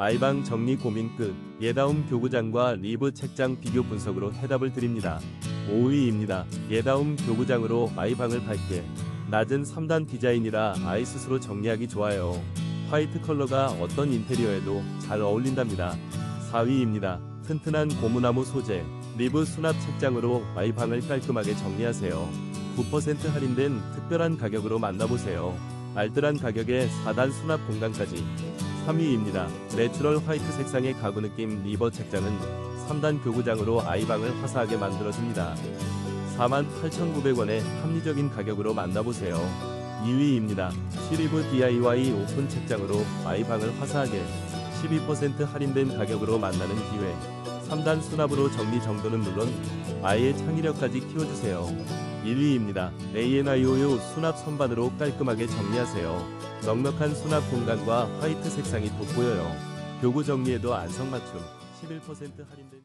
아이방 정리 고민 끝. 예다움 교구장과 리브 책장 비교 분석으로 해답을 드립니다. 5위입니다. 예다움 교구장으로 아이방을 밝게. 낮은 3단 디자인이라 아이 스스로 정리하기 좋아요. 화이트 컬러가 어떤 인테리어에도 잘 어울린답니다. 4위입니다. 튼튼한 고무나무 소재. 리브 수납 책장으로 아이방을 깔끔하게 정리하세요. 9% 할인된 특별한 가격으로 만나보세요. 알뜰한 가격에 4단 수납 공간까지. 3위입니다. 내추럴 화이트 색상의 가구 느낌 리버 책장은 3단 교구장으로 아이방을 화사하게 만들어줍니다. 48,900원의 합리적인 가격으로 만나보세요. 2위입니다. 시리브 DIY 오픈 책장으로 아이방을 화사하게 12% 할인된 가격으로 만나는 기회. 3단 수납으로 정리 정돈은 물론 아이의 창의력까지 키워주세요. 1위입니다. ANIOU 수납 선반으로 깔끔하게 정리하세요. 넉넉한 수납 공간과 화이트 색상이 돋보여요. 교구 정리에도 안성맞춤 11% 할인된